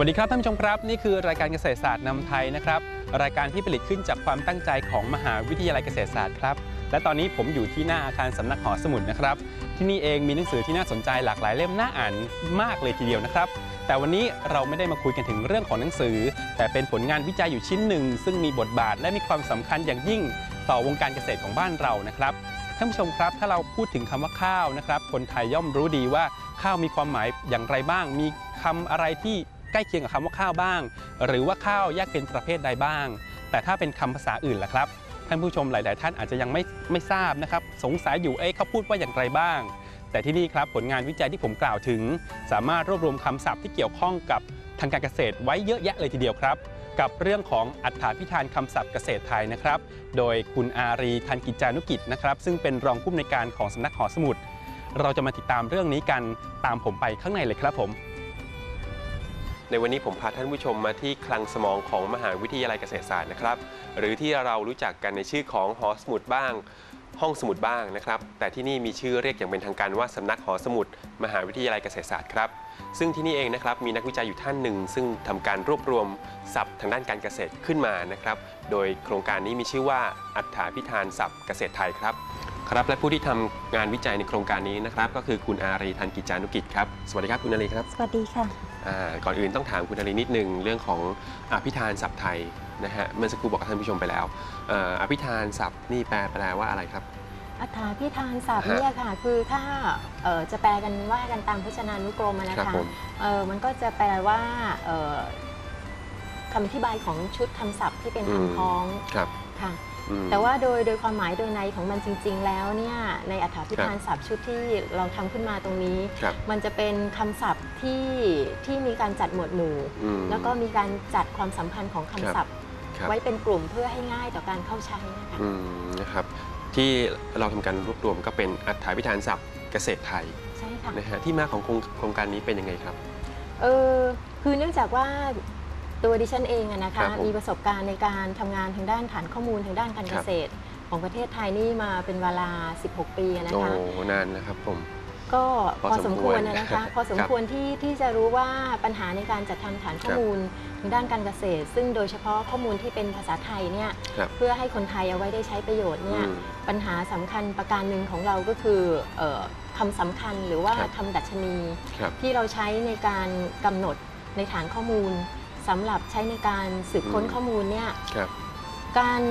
วัสดีครับท่านผู้ชมครับ นี่คือรายการเกษตรศาสตร์นำไทยนะครับ รายการที่ผลิตขึ้นจากความตั้งใจของมหาวิทยาลัยเกษตรศาสตร์ครับ และตอนนี้ผมอยู่ที่หน้าอาคารสำนักหอสมุดนะครับ ที่นี่เองมีหนังสือที่น่าสนใจหลากหลายเล่มน่าอ่านมากเลยทีเดียวนะครับ แต่วันนี้เราไม่ได้มาคุยกันถึงเรื่องของหนังสือ แต่เป็นผลงานวิจัยอยู่ชิ้นหนึ่ง ซึ่งมีบทบาทและมีความสำคัญอย่างยิ่งต่อวงการเกษตรของบ้านเรานะครับท่านผู้ชมครับ ถ้าเราพูดถึงคำว่าข้าวนะครับ คนไทยย่อมรู้ดีว่าข้าวมีความหมายอย่างไรบ้าง มีคำอะไรที่ ล้เคียงกับคำว่าข้าวบ้าง หรือว่าข้าวแยกเป็นประเภทใดบ้าง แต่ถ้าเป็นคำภาษาอื่นล่ะครับท่านผู้ชมหลาย ๆ ท่านอาจจะยังไม่ไม่ทราบนะครับ สงสัยอยู่เอ๊ะเขาพูดว่าอย่างไรบ้าง แต่ที่นี่ครับผลงานวิจัยที่ผมกล่าวถึง สามารถรวบรวมคำศัพท์ที่เกี่ยวข้องกับทางการเกษตรไว้เยอะแยะเลยทีเดียวครับ กับเรื่องของอัฏฐาพิธานคำศัพท์เกษตรไทยนะครับ โดยคุณอารีทันกิจจานุกิจนะครับ ซึ่งเป็นรองผู้อำนวยการของสำนักหอสมุด เราจะมาติดตามเรื่องนี้กันตามผมไปข้างในเลยครับผม ในวันนี้ผมพาท่านผู้ชมมาที่คลังสมองของมหาวิทยาลัยเกษตรศาสตร์นะครับ หรือที่เรารู้จักกันในชื่อของหอสมุดบ้าง ห้องสมุดบ้างนะครับ แต่ที่นี่มีชื่อเรียกอย่างเป็นทางการว่าสำนักหอสมุด มหาวิทยาลัยเกษตรศาสตร์ครับ ซึ่งที่นี่เองนะครับมีนักวิจัยอยู่ท่านหนึ่ง ซึ่งทำการรวบรวมศัพท์ทางด้านการเกษตรขึ้นมานะครับ โดยโครงการนี้มีชื่อว่าอัฏฐาพิธานศัพท์เกษตรไทยครับครับและผู้ที่ทำงานวิจัยในโครงการนี้นะครับ ก็คือคุณอารีทันกิจานุกิจครับ สวัสดีครับคุณอารีครับ สวัสดีค่ะ ก่อนอื่นต้องถามคุณอารีนิดนึงเรื่องของอภิธานศัพท์ไทยนะฮะเมื่อสักครู่บอกกับท่านผู้ชมไปแล้วเอ่ออภิธานศัพท์นี่แปลแปลว่าอะไรครับอัฏฐาพิธานศัพท์ฮะเนี่ยค่ะคือถ้าเอ่อจะแปลกันว่ากันตามพจนานุกรมอะนะครัคะบผมเอ่อมันก็จะแปลว่าเอ่อคำอธิบายของชุดคำศัพท์ที่เป็นอืมคำพ้องครับค่ะอืม แต่ว่าโดยโดยความหมายโดยในของมันจริง ๆ แล้วเนี่ยในอัฏฐาพิธานศัพท์ชุดที่เราทำขึ้นมาตรงนี้ครับมันจะเป็นคำศัพท์ที่ที่มีการจัดหมวดหมู่อืมแล้วก็มีการจัดความสัมพันธ์ของคำศัพท์ครับไว้เป็นกลุ่มเพื่อให้ง่ายต่อการเข้าใช้นะคะอืมนะครับที่เราทำการรวบรวมก็เป็นอัฏฐาพิธานศัพท์เกษตรไทยใช่ค่ะนะฮะที่มาของโครงโครงการนี้เป็นยังไงครับเออคือเนื่องจากว่า ตัวดิฉันเองอะนะครัคะบผมมีประสบการณ์ในการทำงานทางด้านฐานข้อมูลทางด้านการคเกรับ ษตร ของประเทศไทยนี่มาเป็นเวลา 16 ปีอะนะโอ้คะ นานนะครับผม ก็พอพอสสมมคคววรรนะนะคะ พอสมครับควรที่ที่จะรู้ว่าปัญหาในการจัดทำฐานข้อมูลทางด้านการเกษตร ซึ่งโดยเฉพาะข้อมูลที่เป็นภาษาไทยเนี่ยครับเพื่อให้คนไทยเอาไว้ได้ใช้ประโยชน์เนี่ยอืมปัญหาสำคัญประการหนึ่งของเราก็คือเอ่อคำสำคัญหรือว่าครับ คำดัชนี ครับ ที่เราใช้ในการกำหนดในฐานข้อมูล สำหรับใช้ในการสืบค้นอืมข้อมูลเนี่ยครับการ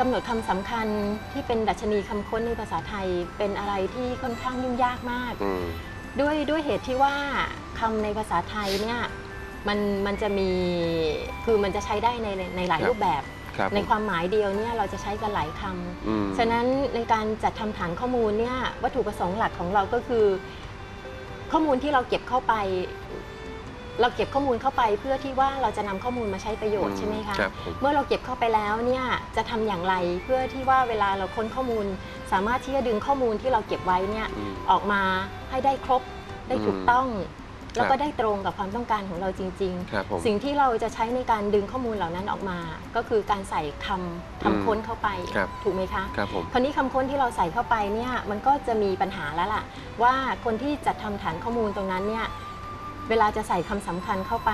กำหนดคำสำคัญที่เป็นดัชนีคำค้นในภาษาไทยเป็นอะไรที่ค่อนข้างยุ่งยากมาก อืม ด้วยด้วยเหตุที่ว่าคำในภาษาไทยเนี่ยมันมันจะมีคือมันจะใช้ได้ในในหลายครับ รูปแบบ ครับในความหมายเดียวเนี่ยเราจะใช้กันหลายคำ อืม ฉะนั้นในการจัดทำฐานข้อมูลเนี่ยวัตถุประสงค์หลักของเราก็คือ ข้อมูลที่เราเก็บเข้าไป เราเก็บข้อมูลเข้าไปเพื่อที่ว่าเราจะนำข้อมูลมาใช้ประโยชน์ใช่ไหมคะครับผมเมื่อเราเก็บเข้าไปแล้วเนี่ยจะทำอย่างไรเพื่อที่ว่าเวลาเราค้นข้อมูล สามารถที่จะดึงข้อมูลที่เราเก็บไว้เนี่ยอืมออกมาให้ได้ครบได้ถูกอืมต้องแล้วก็ได้ตรงกับความต้องการของเราจริงครับผมๆสิ่งที่เราจะใช้ในการดึงข้อมูลเหล่านั้นออกมา ก็คือการใส่คำคำค้นเข้าไปครับถูกไหมคะครับผมคราวนี้คำค้นที่เราใส่เข้าไปเนี่ยมันก็จะมีปัญหาแล้วล่ะ ว่าคนที่จัดทำฐานข้อมูลตรงนั้นเนี่ย เวลาจะใส่คำสำคัญเข้าไป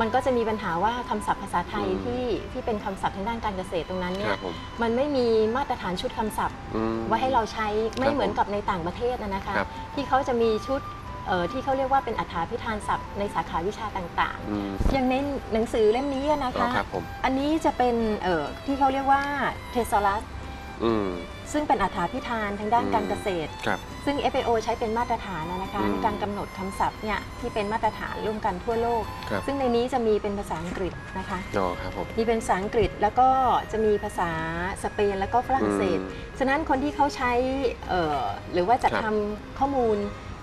มันก็จะมีปัญหาว่าคำศัพท์ภาษาไทยอืมที่ที่เป็นคำศัพท์ทางด้านการเกษตรตรงนั้นคเนี่รัยบผมมันไม่มีมาตรฐานชุดคำศัพท์อืมไว้ให้เราใช้ไม่ครับเหมือนกับในต่างประเทศนะนะคะ ครับ ที่เขาจะมีชุดเอ่อที่เขาเรียกว่าเป็นอัฐาพิธานศัพท์ในสาขาวิชาต่างอืมๆ อย่างในหนังสือเล่มนี้นะอ๋อคะ ครับผม อันนี้จะเป็นเอ่อที่เขาเรียกว่าเทสลัส อืม ซึ่งเป็นอัฐาพิธานทางด้านอืมการเกษตร ครับ ซึ่ง FAO ใช้เป็นมาตรฐานนะนะคะอืมในการกำหนดคำศัพท์เนี่ยที่เป็นมาตรฐานร่วมกันทั่วโลก ครับ ซึ่งในนี้จะมีเป็นภาษาอังกฤษนะคะ อ๋อครับผม มีเป็นภาษาอังกฤษแล้วก็จะมีภาษาสเปนแล้วก็ฝรั่งเศส อืมฉะนั้นคนที่เขาใช้เอ่อหรือว่าจะครับ ทำข้อมูล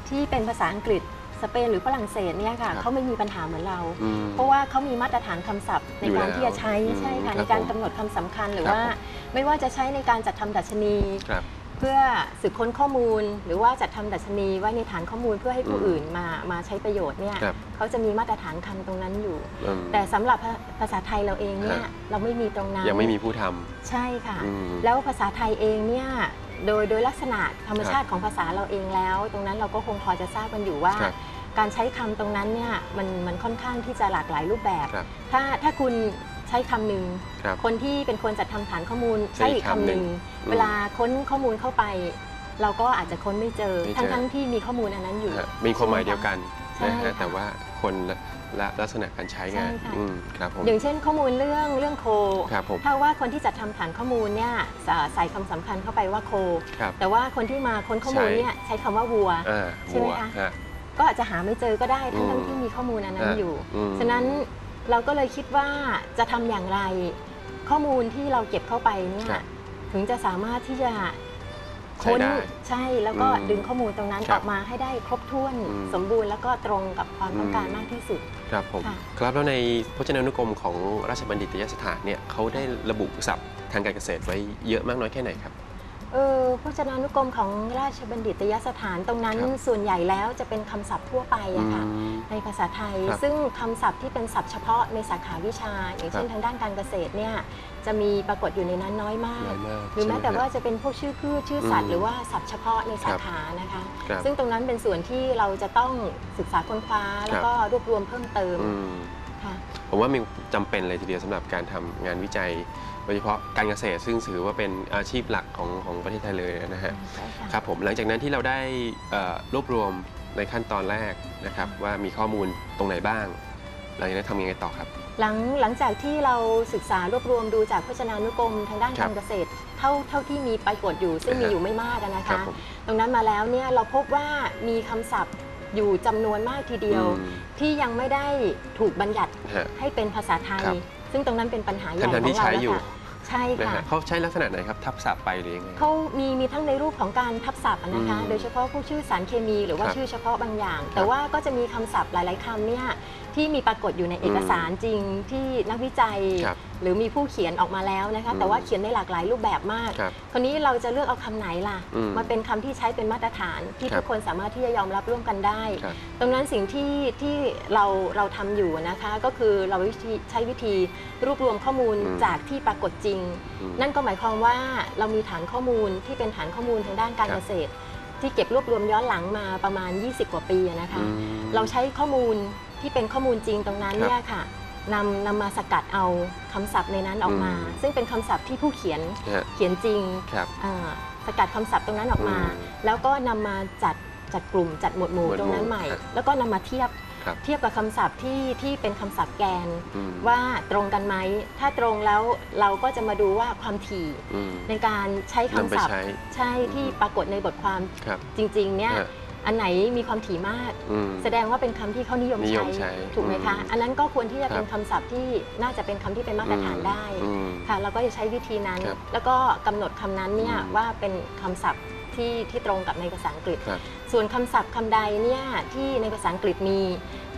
ที่เป็นภาษาอังกฤษ สเปนหรือฝรั่งเศสเนี่ยค่ะครับเขาไม่มีปัญหาเหมือนเราอืมเพราะว่าเขามีมาตรฐานคำศัพท์ ในอยู่การแล้วที่จะใช้อืมใช่ค่ะครับในการผมกำหนดคำสำคัญหรือครับว่าผมไม่ว่าจะใช้ในการจัดทำดัชนีครับเพื่อสืบค้นข้อมูล หรือว่าจัดทำดัชนีไว้ในฐานข้อมูลเพื่อให้ผู้อืมอื่นมามาใช้ประโยชน์เนี่ยครับเขาจะมีมาตรฐานคำตรงนั้นอยู่อืมแต่สำหรับภาภาษาไทยเราเองเนี่ยฮะเราไม่มีตรงนั้นยังไม่มีผู้ทใช่ค่ะำอืมแล้วภาษาไทยเองเนี่ย โดยโดยลักษณะธรรมชาติของภาษาเราเองแล้ว ตรงนั้นเราก็คงพอจะทราบกันอยู่ว่า ครับ การใช้คำตรงนั้นเนี่ยมันมันค่อนข้างที่จะหลากหลายรูปแบบ ครับ ถ้าถ้าคุณใช้คำหนึ่งครับ คนที่เป็นคนจัดทำฐานข้อมูลใช้ใช้อีอีกกคำหนึ่งคำหนึ่งเวลาค้นข้อมูลเข้าไป เราก็อาจจะค้นไม่เจอ ไม่เจอ ทั้งทั้งที่มีข้อมูลอันนั้นอยู่ ฮะมีความหมายเดียวกันใช่นะค่ะฮะแต่ว่า คนละละลักษณะการใช้งานใช่ค่ะ อืมครับผม อย่างเช่นข้อมูลเรื่องเรื่องโค ครับผม ถ้าว่าคนที่จัดทำฐานข้อมูลเนี่ยใส่ใส่คำสำคัญเข้าไปว่าโค ครับ แต่ว่าคนที่มาค้นข้อมูลใช้เนี่ยใช้คำว่าวัว อ่าใช่ไหมวัวคะ ฮะ ก็อาจจะหาไม่เจอก็ได้ทั้งอืทั้มงที่มีข้อมูลอันนั้นฮะอยู่อืมฉะนั้นเราก็เลยคิดว่าจะทำอย่างไร ข้อมูลที่เราเก็บเข้าไปเนี่ยครับ ถึงจะสามารถที่จะใช้ ค้นได้ใช่แล้วก็อืมดึงข้อมูลตรงนั้นครัอบอกมาให้ได้ครบถ้วนอืมสมบูรณ์ แล้วก็ตรงกับความต้องการอืมมากที่สุดครับผมค่ะครับแล้วในพจนานุกรมของราชบัณฑิตยสถานเนี่ยเขาได้ระบุศัพท์ทางการเกษตรไว้เยอะมากน้อยแค่ไหนครับเออพจนานุกรมของราชบัณฑิตยสถานตรงนั้นครับส่วนใหญ่แล้วจะเป็นคำศัพท์ทั่วไปอะค่ะอืมในภาษาไทยครับซึ่งคำศัพท์ที่เป็นศัพท์เฉพาะในสาขาวิชา อย่างเช่นครับทางด้านการเกษตรเนี่ย จะมีปรากฏอยู่ในนั้นน้อยมาก น้อยมากหรือแม้ใช่ไแต่ว่าจะเป็นพวกชื่อพืชชื่อสัตอืว์ มหรือว่าศัพท์เฉพาะในสาครับขานะคะ ครับซึ่งตรงนั้นเป็นส่วนที่เราจะต้องศึกษาค้นคว้าแล้วก็รวบรวมเพิ่มเติมอืมค่ะ ผมว่ามีจำเป็นเลยทีเดียวสำหรับการทำงานวิจัยโดยเฉพาะการเกษตรซึ่งถือว่าเป็นอาชีพหลักของของประเทศไทยเลยนะฮะ ใช่ค่ะ ครับผมหลังจากนั้นที่เราได้เอ่อรวบรวมในขั้นตอนแรกนะครับว่ามีข้อมูลตรงไหนบ้างหลังจากนั้นทำยังไงต่อครับ หลังหลังจากที่เราศึกษารวบรวมดูจากพจนานุกรมทางด้านครักาบรเกษตร เท่าเท่าที่มีปรากฏอยู่ซึ่งอ่ามีฮะอยู่ไม่มากอะนะครัคะบผมตรงนั้นมาแล้วเนี่ยเราพบว่ามีคำศัพท์อยู่จำนวนมากทีเดียวอืมที่ยังไม่ได้ถูกบัญญัติฮะให้เป็นภาษาไทยครับซึ่งตรงนั้นเป็นปัญหาใหญ่ขทั้องงๆที่เราใช้แล้วอยู่ค่ะใช่นะค่ะฮะเขาใช้ลักษณะไหนครับทับศัพท์ไปหรือยังไงเขามีมีทั้งในรูปของการทับศัพท์อะนะคะอืมโดยเฉพาะพวกชื่อสารเคมี หรือว่าครับชื่อเฉพาะบางอย่าง แต่ว่าก็จะมีคำศัพท์หลาย ๆคำเนี่ยที่มีปรากฏอยู่ในเอกสารจริงที่นักวิจัย ครับหรือมีผู้เขียนออกมาแล้วนะคะอืมแต่ว่าเขียนได้หลากหลายรูปแบบมากครับคราวนี้เราจะเลือกเอาคำไหนล่ะอืมมาเป็นคำที่ใช้เป็นมาตรฐานที่ครับทุกคนสามารถที่จะยอมรับร่วมกันได้ ครับ ตรงนั้นสิ่งที่ที่เราเราทำอยู่นะคะก็คือเราวิธีใช้วิธีรวบรวมข้อมูลอืม จากที่ปรากฏจริง อืม นั่นก็หมายความว่าเรามีฐานข้อมูลที่เป็นฐานข้อมูลทางด้านการครับ เกษตร ที่เก็บรวบรวมย้อนหลังมาประมาณ 20 กว่าปีอะนะคะ อืม เราใช้ข้อมูล ที่เป็นข้อมูลจริงตรงนั้นครับเนี่ยค่ะนำนำมาสกัดเอาคำศัพท์ในนั้นออกมา อืม ซึ่งเป็นคำศัพท์ที่ผู้เขียนฮะเขียนจริงครับ อ่าสกัดคำศัพท์ตรงนั้นออกมา อืมแล้วก็นำมาจัดจัดกลุ่มจัดหมวดหมู่หมวดหมู่ตรงนั้นใหม่ ครับแล้วก็นำมาเทียบครับ เทียบกับคำศัพท์ที่ที่เป็นคำศัพท์แกน อืมว่าตรงกันไหม ถ้าตรงแล้วเราก็จะมาดูว่าความถี่อืมในการใช้นำไปคำศัพท์ใช้ ใช่ที่ปรากฏในบทความครับจริงๆเนี่ยฮะ อันไหนมีความถี่มาก อืม แสดงว่าเป็นคำที่เขานิยมนิยใช้ มใช้ถูกไหมคะ อืมอันนั้นก็ควรที่จะครับเป็นคำศัพท์ที่น่าจะเป็นคำที่เป็นมาตรฐานได้ อืม ค่ะเราก็จะใช้วิธีนั้น ครับแล้วก็กำหนดคำนั้นเนี่ยอืมว่าเป็นคำศัพท์ที่ที่ตรงกับในภาษาอังกฤษ ครับส่วนคำศัพท์คำใดเนี่ยที่ในภาษาอังกฤษมี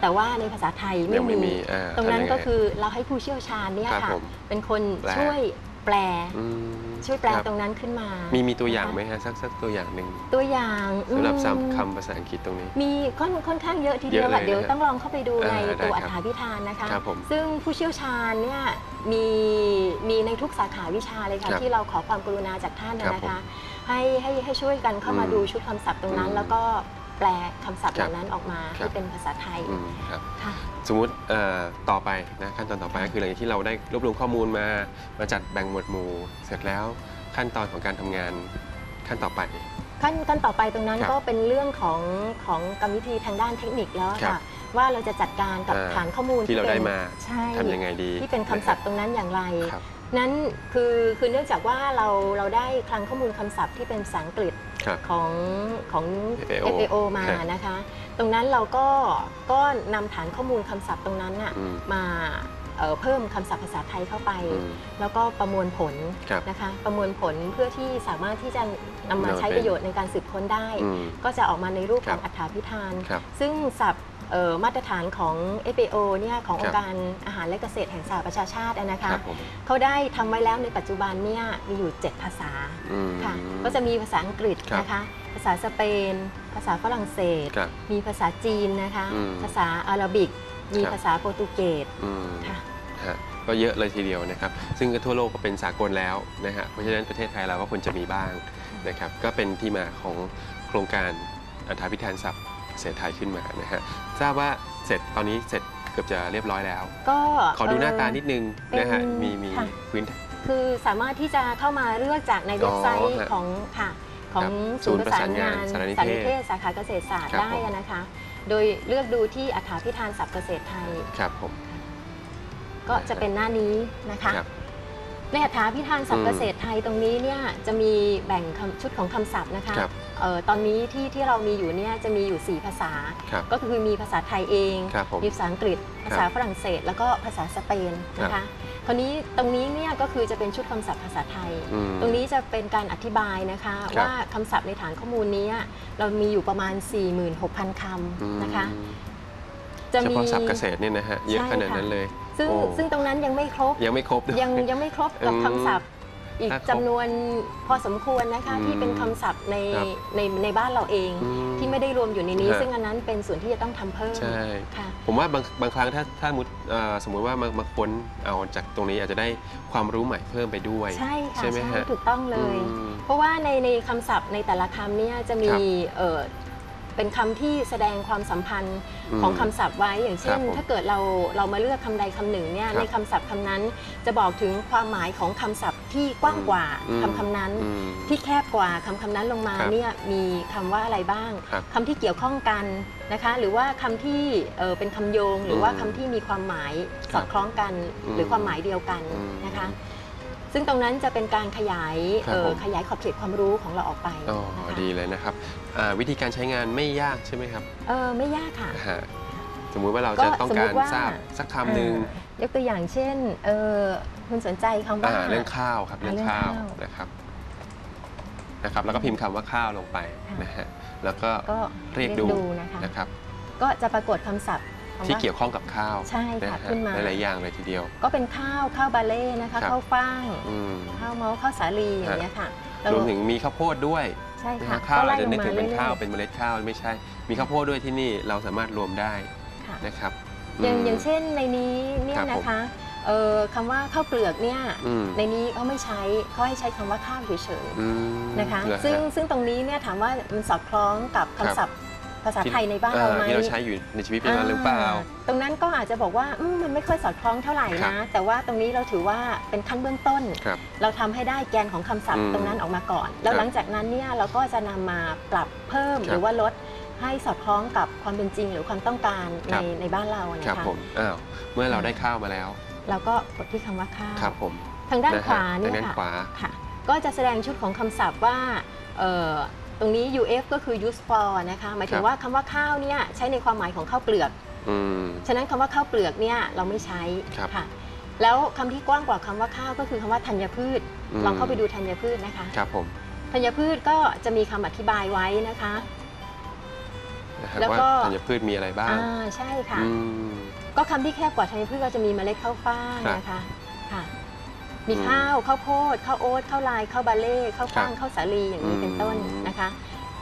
แต่ว่าในภาษาไทยไม่ยังไม่มีมีอ่าตรงนั้นทำยังไงก็คือเราให้ผู้เชี่ยวชาญเนี่ยครับค่ะผมเป็นคนแปลช่วย แปล อืมช่วยแปลครับตรงนั้นขึ้นมามีมีมีตัวอย่างไหมฮะสักสักตัวอย่างหนึ่งตัวอย่างสำหรับอืมซ้ำคำภาษาอังกฤษตรงนี้ มีค่อนค่อนข้างเยอะทีเดียวเยอะเลยค่ะเดี๋ยวนะฮะต้องลองเข้าไปดูในอ่าได้ตัวครัอับฏฐาพิธานนะคะ ครับผมซึ่งผู้เชี่ยวชาญเนี่ยมีมีในทุกสาขาวิชาเลยค่ะ ครับที่เราขอความกรุณาจากท่านนะครับผมนะคะ ให้ให้ให้ช่วยกันเข้ามาอืมดูชุดคำศัพท์ตรงนั้น อืมแล้วก็ แปลคำศัพท์ครัเหบล่านั้นออกมาครัให้บเป็นภาษาไทยอืมครับค่ะ สมมุติเอ่อต่อไปนะขั้นตอนต่อไปก็คือหลังจากที่เราได้รวบรวมข้อมูลมามาจัดแบ่งหมวดหมู่ เสร็จแล้วขั้นตอนของการทำงานขั้นต่อไป ขั้นขั้นต่อไปตรงนั้นครับก็เป็นเรื่องของของกรรมวิธีทางด้านเทคนิคแล้วครัค่ะบว่าเราจะจัดการกับอ่าฐานข้อมูลที่เราป็นได้มาใช่ทำยังไงดีที่เป็นคำศัพท์ตรงนั้นอย่างไร ครับ นั้นคือคือเนื่องจากว่าเราเราได้คลังข้อมูลคำศัพท์ที่เป็นภาษาอังกฤษครับ ของของ FAO FAO มาครับนะคะ ตรงนั้นเราก็ก็นำฐานข้อมูลคำศัพท์ตรงนั้นน่ะอืมมาเอ่อเพิ่มคำศัพท์ภาษาไทยเข้าไป อืมแล้วก็ประมวลผลครับนะคะ ประมวลผลเพื่อที่สามารถที่จะนำมาเอาใช้เป็นประโยชน์ในการสืบค้นได้ อืมก็จะออกมาในรูปคขรัอบงอัฏฐาพิธาน ครับ ซึ่งศัพท์เอ่อ มาตรฐานของ FAO เนี่ยของคอรับงค์การอาหารและเกษตรแห่งสหประชาชาติอะนะคะครับผมเขาได้ทำไว้แล้วในปัจจุบันเนี่ยมีอยู่ 7 ภาษาอืมค่ะก็จะมีภาษาอังกฤษครับนะคะภาษาสเปน ภาษาฝรั่งเศสครับมีภาษาจีนนะคะอืมภาษาอาหรับิก มีครับภาษาโปรตุเกสอืมค่ะฮะก็เยอะเลยทีเดียวนะครับ ซึ่งก็ทั่วโลกก็เป็นสากลแล้วนะฮะเพราะฉะนั้นประเทศไทยเราก็ควรจะมีบ้างนะครับ ก็เป็นที่มาของโครงการอัฐาพิธานศัพท์ เกษตรไทยขึ้นมานะฮะทราบว่าเสร็จตอนนี้เสร็จเกือบจะเรียบร้อยแล้ว ก็ขอดูหน้าตานิดเนึงนะฮะเป็นมีมีค่ะ พื้น คือสามารถที่จะเข้ามาเลือกจากในเว็บไซอ๋ต์อฮะของค่ะของครับศูนย์ประสานงานศูนย์ประสานงานสารสารนินิเทศเทศสาขาเกษตรศาสตร์ครับได้ผม อะนะคะ โดยเลือกดูที่อัฏฐาพิธานศัพท์เกษตรไทย ครับผม ก็จะเป็นหน้านี้นะคะ ครับในอัฏฐาพิธานศัพอืท์ม เกษตรไทยตรงนี้เนี่ยจะมีแบ่งคำชุดของคำศัพท์นะคะ ครับ เอ่อตอนนี้ที่ที่เรามีอยู่เนี่ยจะมีอยู่ 4 ภาษา ครับก็คือมีภาษาไทยเองครับผมมีภาษาอังกฤษ ภาษาฝรั่งเศส แล้วก็ภาษาสเปนนะครัคะบคราวนี้ตรงนี้เนี่ยก็คือจะเป็นชุดคำศัพท์ภาษาไทย อืมตรงนี้จะเป็นการอธิบายนะคะครับ ว่าคำศัพท์ในฐานข้อมูลนี้เรามีอยู่ประมาณ 46,000คอืมำนะคะเฉพาะศัพท์เกษตรเนี่ยนะฮะเยอะใช่ขนาดค่ะ นั้นเลยซึ่งโอ้ซึ่งตรงนั้นยังไม่ครบยังไม่ครบด้วย ยังยังไม่ครบกับอืมคำศัพท์ อีกถ้าครบจำนวนพอสมควรนะคะอืมที่เป็นคำศัพท์ในครับในในบ้านเราเองอืมที่ไม่ได้รวมอยู่ในนี้ฮะซึ่งอันนั้นเป็นส่วนที่จะต้องทำเพิ่มใช่ค่ะผมว่าบางบางครั้งถ้าถ้ามุดเอ่อสมมุติว่ามามาค้นเอาจากตรงนี้อาจจะได้ความรู้ใหม่เพิ่มไปด้วย ใช่ค่ะใช่ไหมฮะถูกต้องเลยอืมเพราะว่าในในคำศัพท์ในแต่ละคำเนี่ยจะมีครับ เอ่อเป็นคำที่แสดงความสัมพันธ์อืมของคำศัพท์ไว้ อย่างเช่น ครับผมถ้าเกิดเราเรามาเลือกคำใดคำหนึ่งเนี่ยครับในคำศัพท์คำนั้น จะบอกถึงความหมายของคำศัพท์ที่กว้างกว่าอืมคำคำนั้น อืมที่แคบกว่าคำคำนั้นลงมาครับเนี่ยมีคำว่าอะไรบ้างครับคำที่เกี่ยวข้องกันนะคะ หรือว่าคำที่เอ่อเป็นคำโยง หรือว่าอืมคำที่มีความหมายคสรัอบดคล้องกันอืมหรือความหมายเดียวกันอืมนะคะ ซึ่งตรงนั้นจะเป็นการขยายครับเอ่อผม ขยายขอบเขตความรู้ของเราออกไปอ๋อนะคะดีเลยนะครับอ่าวิธีการใช้งานไม่ยากใช่ไหมครับเออไม่ยากค่ะ ฮะสมมุติว่าเราก็จะต้องสมกามุรติว่า ทราบสักคำหนึ่งอ่ายกตัวอย่างเช่นเออคุณสนใจคำว่า อ่าเรื่องข้าวครับอ่าเรื่องข้าวเรื่องข้าวนะครับนะครับ แล้วก็พิมพ์คำว่าข้าวลงไปค่ะ นะฮะแล้วก็ก็เรียกดูนะคะ นะครับ ก็จะปรากฏคำศัพท์คำา ที่เกี่ยวข้องกับข้าวใช่ค่ะนฮขึ้นมาหลายๆอย่างเลยทีเดียว ก็เป็นข้าวข้าวบาเล่นะคะครับข้าวฟ่างอืมข้าวเมาส์ข้าวสาลีอย่างเงี้ยค่ะเารวมถึงมีข้าวโพดด้วยใช่นะค่ะฮะข้าวอาจจะไล่นึกถึงเป็นรื่อยๆข้าวเป็นเมล็ดข้าวไม่ใช่ มีข้าวโพดด้วยที่นี่เราสามารถรวมได้ค่ะนะครับอย่างมอย่างเช่นในนี้เนี่ครัยบผมนะคะเอ่อคำว่าข้าวเปลือกเนี่ยอืมในนี้เขาไม่ใช้เขาให้ใช้คำว่าข้าวเฉยอืมๆนะคะเหรอฮะซึ่งซึ่งตรงนี้เนี่ยถามว่ามันสอดคล้องกับครับคำศัพท์ ภาษาที่ไทยในบ้านเราไหมอ่ที่เราใช้อยู่ในชีวิตประจำวันหรือเปล่า ตรงนั้นก็อาจจะบอกว่าอืมมันไม่ค่อยสอดคล้องเท่าไหร่ครันะบแต่ว่าตรงนี้เราถือว่าเป็นขั้นเบื้องต้นครับเราทำให้ได้แกนของคำศัพอืท์มตรงนั้นออกมาก่อน แล้วครับหลังจากนั้นเนี่ยเราก็จะนำมาปรับเพิ่มครับหรือว่าลดให้สอดคล้องกับความเป็นจริงหรือความต้องการคในรับในบ้านเราครับนะคะผมอ้าวเมื่อเราได้ข้าวมาแล้ว เราก็กดที่คำว่าข้าวครับผมทางด้านนะฮะขวาเนี่ทางยด้านค่ะขวาค่ะก็จะแสดงชุดของคำศัพท์ว่าเอ่อ ตรงนี้ UF ก็คือ use for นะคะหมายถึครังบ ว่าคำว่าข้าวเนี่ยใช้ในความหมายของข้าวเปลือก อืม ฉะนั้นคำว่าข้าวเปลือกเนี่ยเราไม่ใช้ครับค่ะ แล้วคำที่กว้างกว่าคำว่าข้าวก็คือคำว่าธัญพืช อืม ลองเข้าไปดูธัญพืชนะคะครับผมธัญพืชก็จะมีคำอธิบายไว้นะคะ นะฮะแล้วว่าก็ ธัญพืชมีอะไรบ้างอ่าใช่ค่ะ อืม ก็คำที่แคบกว่าธัญพืชก็จะมีเมล็ดข้าวฟ่างครับนะคะค่ะ มมีอืมข้าวข้าวโพดข้าวโอ๊ตข้าวลายข้าวบาเล่ข้าวกล้างครับข้าวสาลีอย่างนี้เป็นต้นอืมนะคะ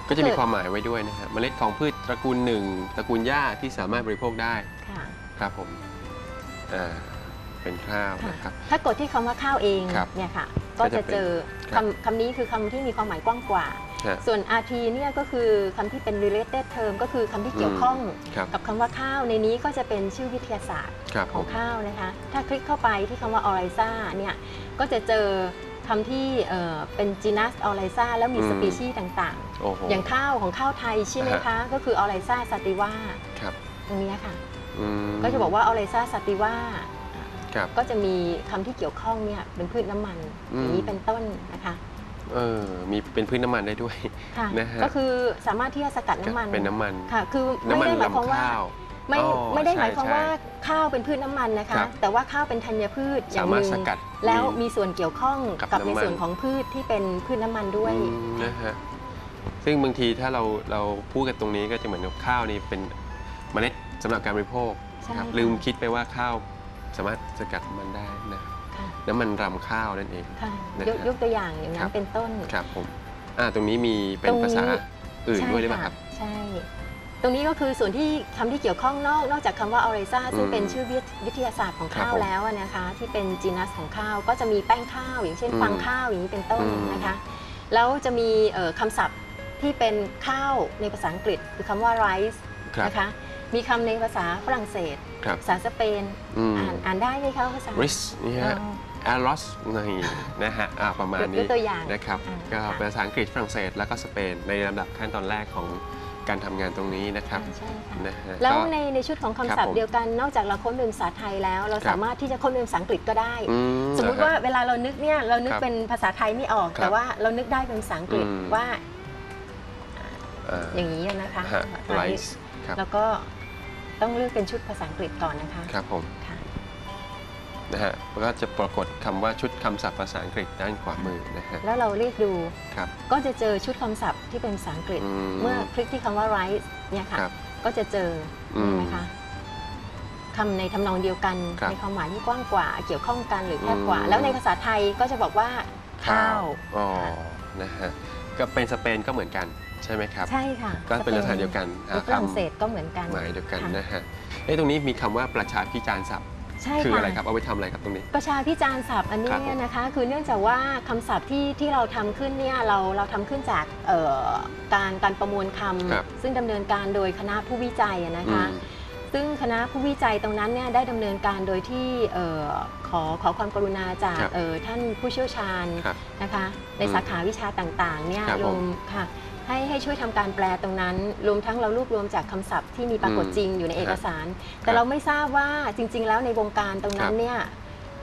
ก็จะมีความหมายไว้ด้วยนะฮะเมล็ดของพืชตระกูลหนึ่งตระกูลหญ้าที่สามารถบริโภคได้ค่ะครับผมอ่าเป็นข้าวค่ะนะครับถ้ากดที่คำว่าข้าวเองครับเนี่ยค่ะ ก็ก็จะจะเป็นเจอครับคำคำนี้คือคำที่มีความหมายกว้างกว่า ฮะส่วน RT เนี่ยก็คือคำที่เป็น related term ก็คือคำที่เกี่ยวข้องครับกับคำว่าข้าวในนี้ก็จะเป็นชื่อวิทยาศาสตร์ครับขผองมข้าวนะคะ ถ้าคลิกเข้าไปที่คำว่า o r i z a เนี่ยก็จะเจอคำที่เอ่อเป็น genus o r i z a แล้วมีอืม สปีชีส์ต่างโอ้โห ๆ อย่างข้าวของข้าวไทยใช่ไหมอ่าคะ ก็คือ o r i z a sativa ครับตรงเนี้ยค่ะ อืมก็จะบอกว่า o r i z a sativa ครับ ก็จะมีคำที่เกี่ยวข้องเนี่ยเป็นพืชน้ำมัน อืม อย่างนี้เป็นต้นนะคะ เออมีเป็นพืชน้ำมันได้ด้วยค่ะนะฮะก็คือสามารถที่จะสกัดน้ำมันเป็นน้ำมันค่ะ คือน้ำไม่มันได้หมายความลำว่าข้าวไม่อ๋อไม่ได้หมายใช่ความใช่ว่าข้าวเป็นพืชน้ำมันนะครัคะบแต่ว่าข้าวเป็นธัญพืชอย่าสางมารถหสนึ่งกัดแล้วมีส่วนเกี่ยวข้องกับกับในน้ำมันส่วนของพืชที่เป็นพืชน้ำมันด้วยอืมนะฮะซึ่งบางทีถ้าเราเราพูดกันตรงนี้ก็จะเหมือนกับข้าวนี่เป็นเมล็ดสำหรับการบริโภคใช่นะครับค่ะลืมคิดไปว่าข้าวสามารถสกัดมันได้นะค่ะ น้ำมันรำข้าวนั่นเองค่ะนะยกฮะยกตัวอย่างอย่างครันั้บนเป็นต้นครับผมอ่าตรงนี้มีเป็นตรงนี้ภาษาอื่นใช่ด้วยหรือเปล่าครับ ใช่ ตรงนี้ก็คือส่วนที่คำที่เกี่ยวข้องนอกนอกจากคำว่าออเรซ่าซึ่งอืมเป็นชื่อวิทวิทยาศาสตร์ของครับข้าวผมแล้วอะนะคะ ที่เป็นจีนัสของข้าวก็จะมีแป้งข้าว อย่างเช่นอืมฟางข้าวอย่างนี้เป็นต้นอืมนะคะแล้วจะมีเอ่อคำศัพท์ที่เป็นข้าวในภาษาอังกฤษคือคำว่า rice ครับนะคะ มีคำในภาษาฝรั่งเศส ครับ ภาษาสเปน อืม อ่านอ่านได้ไหมคะภาษา ริสนี่ฮะอ๋อแอรอสนี่นะฮะอ่าประมาณยนี้กตัวอย่างนะครับอ่าก็ค่ะเป็นภาษาอังกฤษฝรั่งเศส แล้วก็สเปนในลำดับขั้นตอนแรกของการทำงานตรงนี้นะครับอ่าใช่ค่ะ นะฮะแล้วก็ ในในชุดของครัคำบศัพผมท์เดียวกัน นอกจากเราค้นเป็นภาษาไทยแล้ว เราครับ สามารถที่จะค้นเป็นภาษาอังกฤษก็ได้ อืสมมุติเหรอว่าฮะ เวลาเรานึกเนี่ยเรานึกครับเป็นภาษาไทยไม่ออก ครับแต่ว่าเรานึกได้เป็นภาษาอังกฤษอืม ว่าอ่าอย่างนี้นะคะฮะไ rice ครับ แล้วก็ ต้องเลือกเป็นชุดภาษาอังกฤษก่อนนะคะครับผมค่ะนะฮะแล้วก็จะปรากฏคำว่าชุดคำศัพท์ภาษาอังกฤษด้านขวามือนะฮะแล้วเราเรียกดูครับ ก็จะเจอชุดคำศัพท์ที่เป็นภาษาอังกฤษ อืมเมื่อคลิกที่คำว่า rice เนี่ยค่ะ ครับก็จะเจออืมนะคะคำในทำนองเดียวกันครับในความหมายที่กว้างกว่า เกี่ยวข้องกันหรือแคบกว่า อืม แล้วในภาษาไทยก็จะบอกว่า ข้าวอ๋อนะฮะ ก็เป็นสเปนก็เหมือนกันใช่ไหมครับ ใช่ค่ะก็เป็นลักษณะเดียวกันหรือฝรั่งเศสก็เหมือนกันหมายเดียวกันค่ะนะฮะเอ้ตรงนี้มีคำว่าประชาพิจารณ์ศัพท์ใช่คือค่ะอะไรครับ เอาไปทำอะไรครับตรงนี้ ประชาพิจารณ์ศัพท์อันนี้ครับผมเนี่ยนะคะ คือเนื่องจากว่าคำศัพท์ที่ที่เราทำขึ้นเนี่ยเราเราทำขึ้นจากเอ่อการการประมวลคครับำซึ่งดำเนินการโดยคณะผู้วิจัยอะนะคะอืม ซึ่งคณะผู้วิจัยตรงนั้นเนี่ยได้ดำเนินการโดยที่เอ่อขอขอความกรุณาจากครับเอ่อท่านผู้เชี่ยวชาญครับนะคะในอืมสาขาวิชาต่างๆเนี่ยครับรผมวมค่ะให้ให้ช่วยทำการแปลตรงนั้น รวมทั้งเรารวบรวมจากคำศัพท์ที่มีปรากฏอืมจริงอยู่ในเอกสาร แต่ครับเราไม่ทราบว่าจริง ๆ แล้วในวงการตรงนั้นเนี่ย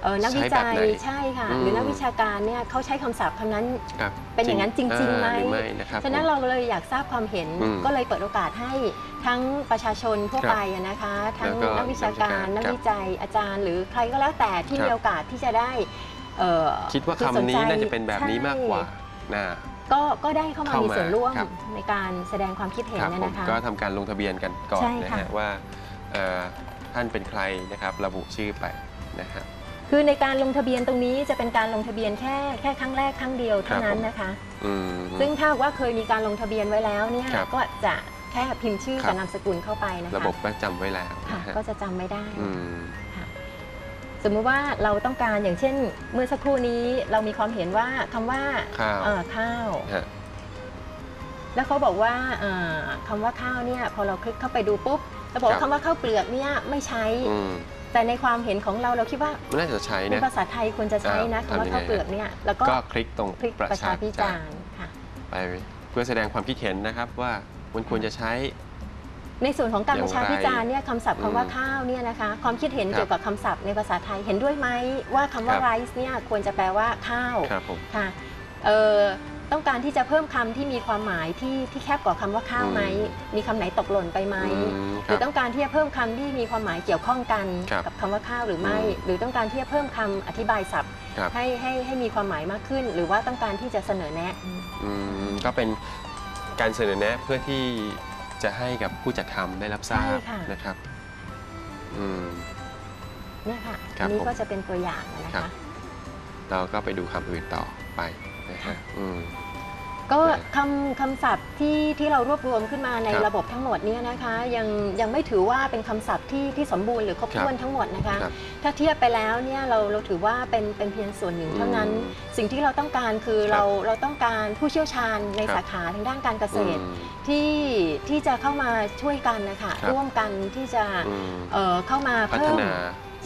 เอ่อนักวิใช้จัแบบยไหนใช่ค่ะอืมหรือนักวิชาการเนี่ยเขาใช้คำศัพท์คำนั้นครับเป็นอย่างนั้นจริงๆไหมอ่ารือไม่นะครับฉะนั้นผมเราเลยอยากทราบความเห็นอืมก็เลยเปิดโอกาสให้ทั้งประชาชนทั่วครับไปอะนะคะ ทั้งแล้วก็นักวิชาการนันักกวิชาการวิจัยอาจารย์ หรือใครก็แล้วแต่ที่ครับมีโอกาสที่จะได้เอ่อคิดว่าอสคำนี้ใจน่าจะเป็นแบบนี้มากกว่าใช่นะก็ก็ได้เข้ามาเข้ามามีส่วนร่วมครับในการแสดงความคิดเห็นครับเนี่ยผมนะคะก็ทำการลงทะเบียนกันก่อนใช่นะค่ะฮะว่าเอ่อท่านเป็นใครนะครับระบุชื่อไปนะฮะ คือในการลงทะเบียนตรงนี้จะเป็นการลงทะเบียนแค่แค่ครั้งแรกครั้งเดียวเท่านั้นนะคะ อืม ซึ่งถ้าว่าเคยมีการลงทะเบียนไว้แล้วเนี่ยครับก็จะแค่พิมพ์ชื่อครักับบ นามสกุลเข้าไปนะคะระบบก็จำไว้แล้วค่ะนะฮะก็จะจำไม่ได้ อืมค่ะสมมุติว่าเราต้องการอย่างเช่น เมื่อสักครู่นี้เรามีความเห็นว่าคำว่าข้าว เอ่อข้าว ฮะ แล้วเขาบอกว่าเอ่อคำว่าข้าวเนี่ยพอเราคลิกเข้าไปดูปุ๊บเราบอกครัว่าบ คำว่าข้าวเปลือกเนี่ยไม่ใช้ อืม แต่ในความเห็นของเราเราคิดว่ามันน่าจะใช้ในนะภาษาไทยควรจะใช้นะอ่าคำว่าทำยังไง ข้าวเปลือกเนี่ยแล้วก็ก็คลิกตรงคลิกประชาพิจารณ์ค่ะ ไปเพื่อแสดงความคิดเห็นนะครับว่ามันควรจะใช้ ในส่วนของการอย่างประชาพิจารณ์เนี่ยคำศัพท์อืมคำว่าข้าวเนี่ยนะคะ ความคิดเห็นครับ เกี่ยวกับคำศัพท์ในภาษาไทยเห็นด้วยไหมว่าคำว่าครับ rice เนี่ยควรจะแปลว่าข้าวครับผม ค่ะเอ่อ ต้องการที่จะเพิ่มคำที่มีความหมายที่ที่แคบกว่าคำว่าข้าวไหมมีคำไหนตกหล่นไปไหมอืมหครืรัอบต้องการที่จะเพิ่มคำที่มีความหมายเกี่ยวข้องกันครับกับคำว่าข้าวหรือไม่อืมหรือต้องการที่จะเพิ่มคำอธิบายศัพท์ครับให้ให้ให้มีความหมายมากขึ้น หรือว่าต้องการที่จะเสนอแนะอืมก็เป็นการเสนอแนะเพื่อที่จะให้กับผู้จัดทำได้รับทราใช่บค่ะนะครับอืมเนี่ยค่ะครัอับนนี้ผมก็จะเป็นตัวอย่างนะครัคะบเราก็ไปดูคำอื่นต่อไป นะฮะอืม ก็ได้คำคำศัพท์ที่ที่เรารวบรวมขึ้นมาในครับระบบทั้งหมดเนี่ยนะคะ ยังยังไม่ถือว่าเป็นคำศัพท์ที่ที่สมบูรณ์หรือครบครับถ้วนทั้งหมดนะคะ ครับถ้าเทียบไปแล้วเนี่ยเราเราถือว่าเป็นเป็นเพียงส่วนหนึ่งเท่านั้น อืมสิ่งที่เราต้องการคือครับเราเราต้องการผู้เชี่ยวชาญในครับ สาขาทางด้านการเกษตรอืมที่ที่จะเข้ามาช่วยกันนะคะครับ ร่วมกันที่จะอืม เอ่อเข้ามาพัฒเพิ่มนา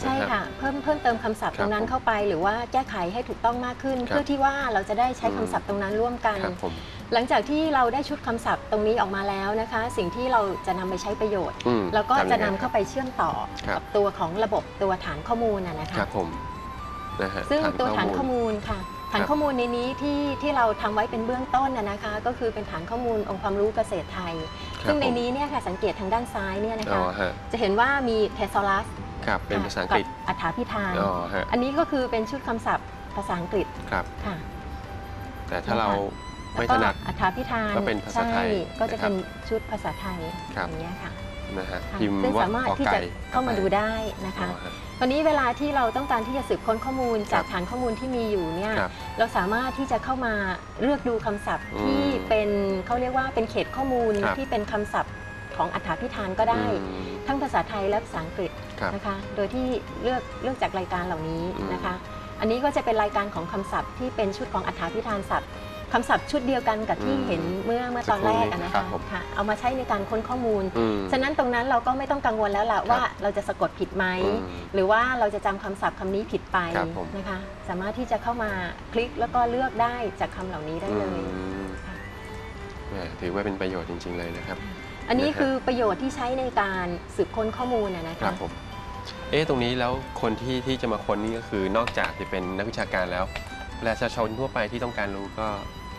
ใช่นรับ ค่ะ เพิ่มเพิ่มเติมคำศัพท์ครัตบรงนั้นผมเข้าไป หรือว่าแก้ไขให้ถูกต้องมากขึ้น ครับเพื่อที่ว่าเราจะได้ใช้อืมคำศัพท์ตรงนั้นร่วมกัน ครับผมหลังจากที่เราได้ชุดคำศัพท์ตรงนี้ออกมาแล้วนะคะ สิ่งที่เราจะนำไปใช้ประโยชน์ อืมแล้วก็ทำจะยังนำไงเข้าไปเชื่อมต่อครับ กับตัวของระบบตัวฐานข้อมูลนะนะคคะ รับผมนะฮะซึ่งตัวฐานมูลข้อมูลค่ะ ฐานครับ ข้อมูลในนี้ที่ที่เราทำไว้เป็นเบื้องต้นนะนะคะ ก็คือเป็นฐานข้อมูลองค์ความรู้เกษตรไทย ครับซึ่งในผมนี้เนี่ยค่ะสังเกตทางด้านซ้ายเนี่ยนะอ๋คะอฮะ จะเห็นว่ามีเทสอรัส ครับเป็นภาษาอังกฤษอัฐาพิธานอ๋อฮะอันนี้ก็คือเป็นชุดคำศัพท์ภาษาอังกฤษครับค่ะ แต่ถ้าเราไม่แล้วถก็นัดอัฐาพิธานก็เป็นภาษาไทยใช่ก็จะนะครับเป็นชุดภาษาไทยครับอย่างเงี้ยค่ะนะฮะค่ะพิมพ์ซึ่งว่าสามารถกอที่ไก่จะเข้ามาดูได้นะคะอ๋อฮะตอนนี้เวลาที่เราต้องการที่จะสืบค้นข้อมูลจากครับฐานข้อมูลที่มีอยู่เนี่ยครับเราสามารถที่จะเข้ามาเลือกดูคำศัพท์อืมที่เป็นเขาเรียกว่าเป็นเขตข้อมูลครับที่เป็นคำศัพท์ของอัฐาพิธานก็ได้อืมทั้งภาษาไทยและภาษาอังกฤษ ครับนะคะ โดยที่เลือกเลือกจากรายการเหล่านี้อืมนะคะ อันนี้ก็จะเป็นรายการของคำศัพท์ที่เป็นชุดของอัฐาพิธานศัพท์คำศัพท์ชุดเดียวกันกับที่เห็นเมื่อเมื่อตอนแรกอะนะครัคะบผมค่ะเอามาใช้ในการค้นข้อมูลอืมฉะนั้นตรงนั้นเราก็ไม่ต้องกังวลแล้วล่ะว่าเราจะสะกดผิดไหมอืมหรือว่าเราจะจำคำศัพท์คำนี้ผิดไปครับผมนะคะ สามารถที่จะเข้ามาคลิกแล้วก็เลือกได้จากคำเหล่านี้ได้เลยอืมค่ะแหมถือว่าเป็นประโยชน์จริง ๆ เลยนะครับ อันนี้นะฮะคือประโยชน์ที่ใช้ในการสืบค้นข้อมูลนะนะครัคะบผม เอ๊ะตรงนี้แล้วคนที่ที่จะมาค้นนี่ก็คือนอกจากจะเป็นนักวิชาการแล้วประชาชนทั่วไปที่ต้องการรู้ก็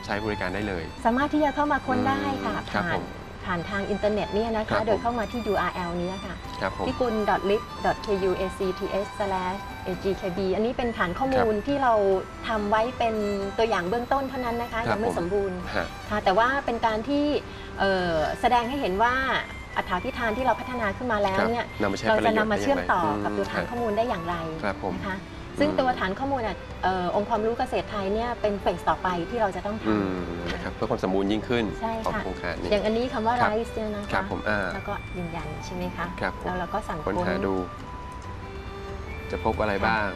ใช้บริการได้เลย สามารถที่จะเข้ามาค้นได้ค่ะครับผ่าผนมผ่านทางอินเทอร์เน็ตเนี่ยนะครัคะ บผม โดยเข้ามาที่ URL นี้ค่ะ ครับผม พิกุล lip.kuacts/agkb อันนี้เป็นฐานข้อมูลที่เราทำไว้เป็นตัวอย่างเบื้องต้นเท่านั้นนะคะ ครับยังไม่ผม สมบูรณ์ฮะ ค่ะแต่ว่าเป็นการที่เอ่อแสดงให้เห็นว่า อัฐาพิธานที่เราพัฒนาขึ้นมาแล้วครับเนี่ยนำมาใช้เราประโยจะชน์นำมาเชื่อมต่อได้ย่งไรกับตัวฐานข้อมูลได้อย่างไรครับผม นะคะซึ่งอืมตัวฐานข้อมูลอะเอ่อองค์ความรู้เกษตรไทยเนี่ยเป็นเฟสต่อไปที่เราจะต้องท อืมนะครับเพื่อความสมบูรณ์ยิ่งขึ้นใช่ของค่ะโครงการำนี้อย่างอันนี้คำว่าครับ rise เนี่ยนะครัคะบผมอ่า แล้วก็ยืนยันใช่ไหมคะครับผม แล้วเราก็สั่งค้นค้นหาดู จะพบอะไรบ้าง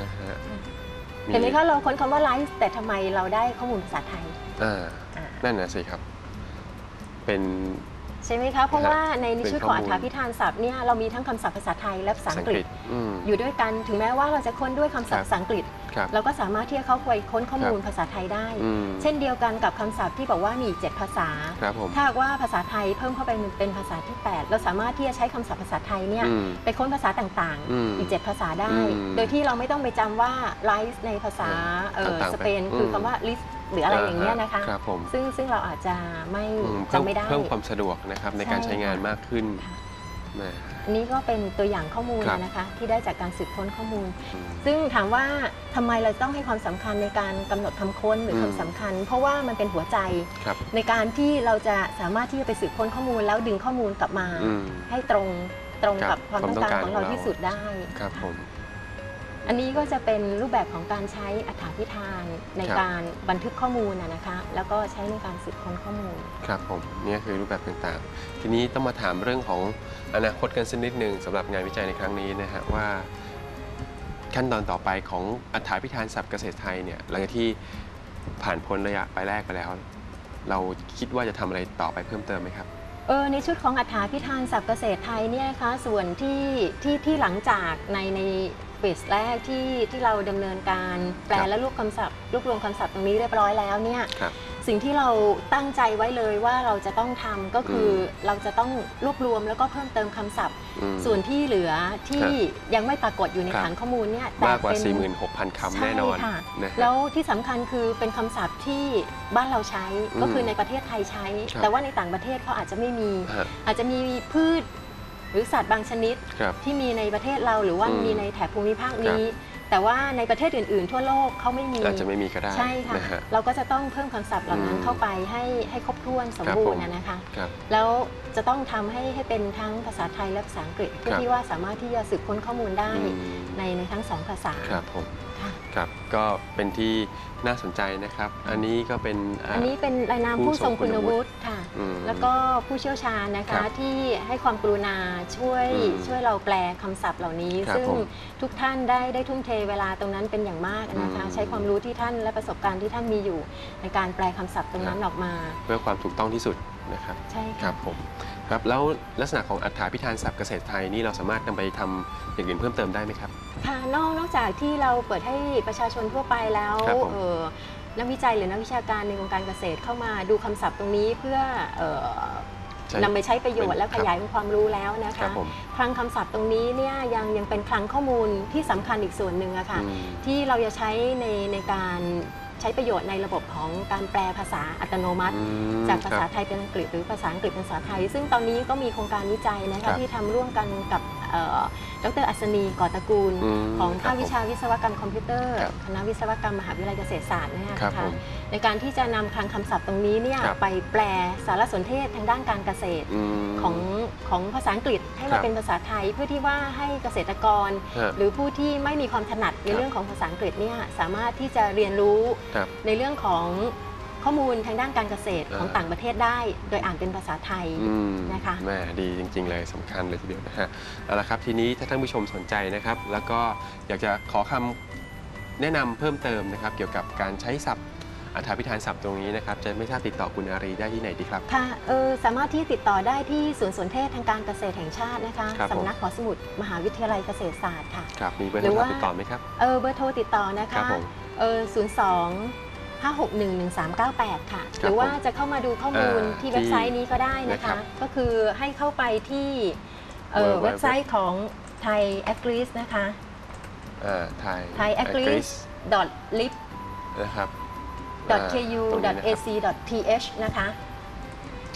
นะฮะเห็นไหมคะเราค้นคำว่า rise แต่ทำไมเราได้ข้อมูลภาษาไทยอ่า อ่านั่นนะสิครับ เป็น ใช่ไหมคะ เพราะว่าในเป็นชุดของข้อมูอัลฐาพิธานศัพท์เนี่ยเรามีทั้งคำศัพท์ภาษาไทยและภาษาภาษาอัอังงกกฤฤษษอืมอยู่ด้วยกันถึงแม้ว่าเราจะค้นด้วยคำศัพครับท์ภาษาอังกฤษครับเราก็สามารถที่จะเข้าไปค้นข้อมูลภาษาไทยได้อืมเช่นเดียวกันกับคำศัพท์ที่บอกว่ามีอีกเจ็ดภาษาครับผมถ้าหากว่าภาษาไทยเพิ่มเข้าไปเป็นภาษาที่ 8 เราสามารถที่จะใช้คำศัพท์ภาษาไทยเนี่ยอืมไปค้นภาษาต่างอืมๆอีก7ภาษาได้อืมโดยที่เราไม่ต้องไปจำว่า rice ในภาษาเอ่อต่างๆสเปนไปคือมคำว่า list หรืออะไรอย่างเงี้ยนะคะ ครับผมซึ่งซึ่งเราอาจจะไม่อืมเพิ่มจำไม่ได้ เพิ่มความสะดวกนะครับในการใช่ใช้งานค่ะมากขึ้นค่ะแหมอันนี้ก็เป็นตัวอย่างข้อมูลครับนะคะที่ได้จากการสืบค้นข้อมูลอืมซึ่งถามว่าทำไมเราต้องให้ความสำคัญในการกำหนดคำค้นหรือมคำสำคัญ เพราะว่ามันเป็นหัวใจครับในการที่เราจะสามารถที่จะไปสืบค้นข้อมูล แล้วดึงข้อมูลกลับมาอืมให้ตรงตรงครักับบความต้องการของเราที่สุดได้ครับผม อันนี้ก็จะเป็นรูปแบบของการใช้อัฐาพิธานในครับ การบันทึกข้อมูลนะนะคะ แล้วก็ใช้ในการสืบค้นข้อมูล ครับผมนี่คือรูปแบบต่างๆ ทีนี้ต้องมาถามเรื่องของอนาคตกันสักนิดหนึ่งสำหรับงานวิจัยในครั้งนี้นะฮะว่า ขั้นตอนต่อไปของอัฐาพิธานศัพท์เกษตรไทยเนี่ยหลังจากที่ผ่านพ้นระยะไปแรกไปแล้ว เราคิดว่าจะทำอะไรต่อไปเพิ่มเติมไหมครับ เออในชุดของอัฐาพิธานศัพท์เกษตรไทยเนี่ยนะคะส่วนที่ที่ที่หลังจากในใน เฟสแรกที่ที่เราดำเนินการแปลครับและรวบคำศัพท์รวบรวมคำศัพท์ตรงนี้เรียบร้อยแล้วเนี่ยครับสิ่งที่เราตั้งใจไว้เลยว่าเราจะต้องทำก็คืออเราจะต้องรวบรวมแล้วก็เพิ่มเติมคำศัพท์อืมส่วนที่เหลือที่ครับยังไม่ปรากฏอยู่ในครับฐานข้อมูลเนี่ยแต่มากกว่าเป็น46,000คำแน่นอนใช่ค่ะนะฮะแล้วที่สำคัญคือเป็นคำศัพท์ที่บ้านเราใช้อืมก็คือในประเทศไทยใช้ครับแต่ว่าในต่างประเทศเขาอาจจะไม่มีฮะอาจจะมีพืช หรือสัตว์บางชนิดครับ ที่มีในประเทศเราหรือว่าอืมมีในแถบภูมิภาคนี้ แต่ว่าในประเทศอื่น ๆ ทั่วโลกเขาไม่มีอาจจะไม่มีก็ได้ใช่ค่ะนะฮะ เราก็จะต้องเพิ่มคำศัพท์เหล่านั้นอืมเข้าไปให้ให้ครบถ้วนสมครับบูผรมณ์นะนะคะ ครับ แล้วจะต้องทำให้ให้เป็นทั้งภาษาไทยและภาษาอังกฤษเพื่อครับ ที่ว่าสามารถที่จะสืบค้นข้อมูลได้อืมในในทั้งสองภาษา ครับผม ค่ะครับก็เป็นที่น่าสนใจนะครับ อันนี้ก็เป็นอ่าอันนี้เป็นรายนามผู้ผู้ทรงคุณทรงคุณวุวุฒิฒิค่ะอืมแล้วก็ผู้เชี่ยวชาญนะครัคะบที่ให้ความกรุณาช่วยอืมช่วยเราแปลคำศัพท์เหล่านี้ครับซึ่งผมทุกท่านได้ได้ทุ่มเทเวลาตรงนั้นเป็นอย่างมากนะคะอืมใช้ความรู้ที่ท่านและประสบการณ์ที่ท่านมีอยู่ ในการแปลคำศัพท์ตรงนั้นครับออกมา เพื่อความถูกต้องที่สุดนะครับ ใช่คค่ะรับผม ครับแล้วลักษณะของอัฏฐาพิธานศัพท์เกษตรไทยนี่เราสามารถนำไปทำอย่างอื่นเพิ่มเติมได้ไหมครับค่ะนอกนอกจากที่เราเปิดให้ประชาชนทั่วไปแล้วครับผมเอ่อนักวิจัยหรือนักวิชาการในวงการเกษตรเข้ามาดูคำศัพท์ตรงนี้เพื่อเอ่อใช่นำไปใช้ประโยชน์และคขรับยายเป็นความรู้แล้วนะครัคะบผมคลังคำศัพท์ตรงนี้เนี่ยยังยังเป็นคลังข้อมูลที่สำคัญอีกส่วนหนึ่งอะค่ะอืมที่เราจะใช้ในในการ ใช้ประโยชน์ในระบบของการแปลภาษาอัตโนมัติอืมจากภาษาครับไทยเป็นอังกฤษหรือภาษาอังกฤษเป็นภาษาไทย ซึ่งตอนนี้ก็มีโครงการวิจัยนะครัคะบที่ทำร่วมกันกับเอ่อ ดรอัศนีก่อตระกูลอืมของครัภาบควิชาวิศวกรรมคอมพิวเตอร์ครับคณะวิศวกรรมมหาวิทยาลัยเกษตรศาสตร์เนี่ยครับนะผคะมในการที่จะนำคลังคำศัพท์ตรงนี้เนี่ยครับไปแปลสารสนเทศทางด้านการเกษตรอืมของของภาษาอังกฤษให้ครัมาบเป็นภาษาไทยเพื่อที่ว่าให้เกษตรกรฮะหรือผู้ที่ไม่มีความถนัดในครับเรื่องของภาษาอังกฤษเนี่ยสามารถที่จะเรียนรู้ครับในเรื่องของ ข้อมูลทางด้านการเกษตรอ่าของต่างประเทศได้ โดยอ่านเป็นภาษาไทยอืมนะคะแม่ดีจริง ๆ เลยสำคัญเลยทีเดียวนะฮะเอาละครับทีนี้ถ้าท่านผู้ชมสนใจนะครับ แล้วก็อยากจะขอคำแนะนำเพิ่มเติมนะครับ เกี่ยวกับการใช้ศัพท์อัฏฐาพิธานศัพท์ตรงนี้นะครับ จะไม่ทราบติดต่อคุณอารีได้ที่ไหนดีครับ ค่ะเออสามารถที่ติดต่อได้ที่ศูนย์สนเทศทางการเกษตรแห่งชาตินะคะครับผมสำนักหอสมุดมหาวิทยาลัยเกษตรศาสตร์ค่ะครับมีเบอร์หรืโทรอศัพว่าท์ติดต่อไหมครับเออเบอร์โทรติดต่อนะครัคะบผมเออศูนย์สอง ห้าหกหนึ่งหนึ่งสามเก้าแปดค่ะครับหรือว่าผมจะเข้ามาดูข้อมูลอ่าที่เว็บไซต์นี้ก็ได้นะนะครัคะบก็คือให้เข้าไปที่เอ่อ www เว็บไซต์ของไทยแอ g ริสนะคะอ่าไทย Thai Agris lip นะครับ ku อ่าตรงนี้นะครับ ac th นะคะ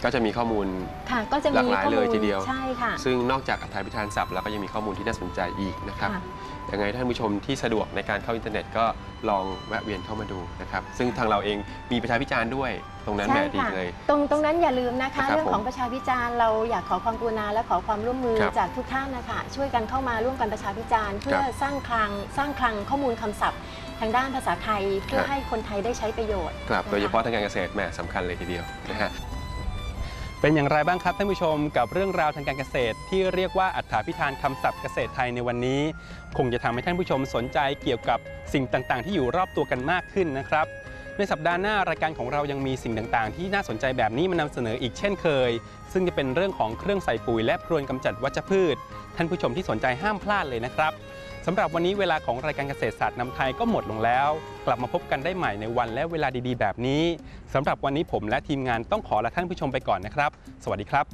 ก็จะมีข้อมูลค่ะก็จะหลามีกหลายข้อเลมูยลทีเดียว ใช่ค่ะ ซึ่งนอกจากอัฏฐาพิธานศัพท์แล้วก็ยังมีข้อมูลที่น่าสนใจอีกนะครับค่ะ ยังไงท่านผู้ชมที่สะดวกในการเข้าอินเทอร์เน็ตก็ลองแวะเวียนเข้ามาดูนะครับ ซึ่งทางเราเองมีประชาพิจารณ์ด้วย ตรงนั้นแหมใช่ดีค่ะเลย ตรงตรงนั้นอย่าลืมนะคะครับเรื่องของผมประชาพิจารณ์เราอยากขอความกรุณาและขอความร่วมมือครับจากทุกท่านนะคะช่วยกันเข้ามาร่วมกันประชาพิจารณ์ เพื่อครับสร้างคลังสร้างคลังข้อมูลคำศัพท์ ทางด้านภาษาไทยเพื่อครับ ให้คนไทยได้ใช้ประโยชน์ครับนคโดยเฉพาะทางการเกษตรแหมสำคัญเลยทีเดียวนะฮะ เป็นอย่างไรบ้างครับท่านผู้ชมกับเรื่องราวทางการเกษตร ที่เรียกว่าอัฏฐาพิธานคำศัพท์เกษตรไทยในวันนี้ คงจะทำให้ท่านผู้ชมสนใจเกี่ยวกับสิ่งต่างๆ ที่อยู่รอบตัวกันมากขึ้นนะครับ ในสัปดาห์หน้ารายการของเรายังมีสิ่งต่างๆ ที่น่าสนใจแบบนี้มานำเสนออีกเช่นเคย ซึ่งจะเป็นเรื่องของเครื่องใส่ปุ๋ยและพรวนกำจัดวัชพืช ท่านผู้ชมที่สนใจห้ามพลาดเลยนะครับ สำหรับวันนี้เวลาของรายการเกษตรศาสตร์นำไทยก็หมดลงแล้ว กลับมาพบกันได้ใหม่ในวันและเวลาดีๆ แบบนี้สำหรับวันนี้ผมและทีมงานต้องขอลาท่านผู้ชมไปก่อนนะครับ สวัสดีครับ